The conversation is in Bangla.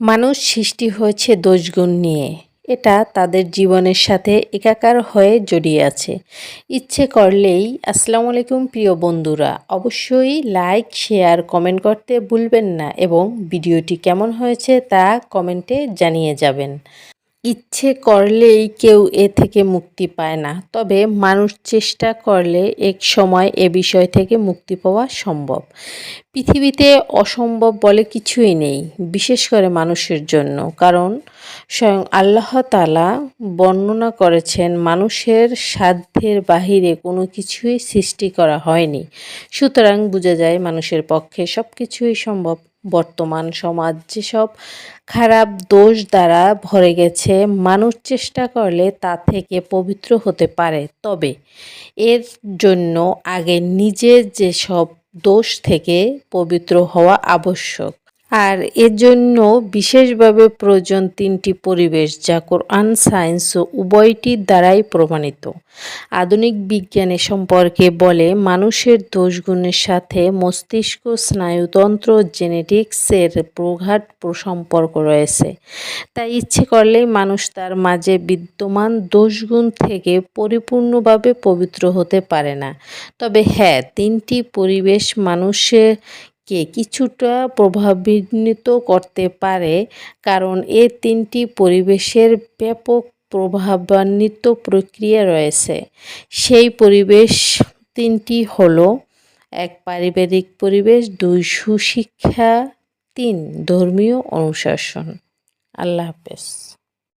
মানুষ সৃষ্টি হয়েছে দোষগুণ নিয়ে। এটা তাদের জীবনের সাথে একাকার হয়ে জড়িয়ে আছে। ইচ্ছে করলেই, আসসালামু আলাইকুম প্রিয় বন্ধুরা, অবশ্যই লাইক শেয়ার কমেন্ট করতে ভুলবেন না এবং ভিডিওটি কেমন হয়েছে তা কমেন্টে জানিয়ে যাবেন। ইচ্ছে করলেই কেউ এ থেকে মুক্তি পায় না। তবে মানুষ চেষ্টা করলে এক সময় এ বিষয় থেকে মুক্তি পাওয়া সম্ভব। পৃথিবীতে অসম্ভব বলে কিছুই নেই, বিশেষ করে মানুষের জন্য। কারণ স্বয়ং আল্লাহ তালা বর্ণনা করেছেন, মানুষের সাধ্যের বাহিরে কোনো কিছুই সৃষ্টি করা হয়নি। সুতরাং বোঝা যায় মানুষের পক্ষে সব কিছুই সম্ভব। বর্তমান সমাজ যেসব খারাপ দোষ দ্বারা ভরে গেছে, মানুষ চেষ্টা করলে তা থেকে পবিত্র হতে পারে। তবে এর জন্য আগে নিজের যেসব দোষ থেকে পবিত্র হওয়া আবশ্যক। আর এর জন্য বিশেষভাবে প্রয়োজন তিনটি পরিবেশ, যা কোরআন, সায়েন্স ও উভয়টির দ্বারাই প্রমাণিত। আধুনিক বিজ্ঞানে সম্পর্কে বলে, মানুষের দোষগুণের সাথে মস্তিষ্ক, স্নায়ুতন্ত্র, জেনেটিক্সের প্রঘাট সম্পর্ক রয়েছে। তাই ইচ্ছে করলেই মানুষ তার মাঝে বিদ্যমান দোষগুণ থেকে পরিপূর্ণভাবে পবিত্র হতে পারে না। তবে হ্যাঁ তিনটি পরিবেশ মানুষের কে কিছুটা প্রভাবান্বিত করতে পারে, কারণ এ তিনটি পরিবেশের ব্যাপক প্রভাবান্বিত প্রক্রিয়া রয়েছে। সেই পরিবেশ তিনটি হলো, এক পারিবারিক পরিবেশ, দুই সুশিক্ষা, তিন ধর্মীয় অনুশাসন। আল্লাহ হাফেজ।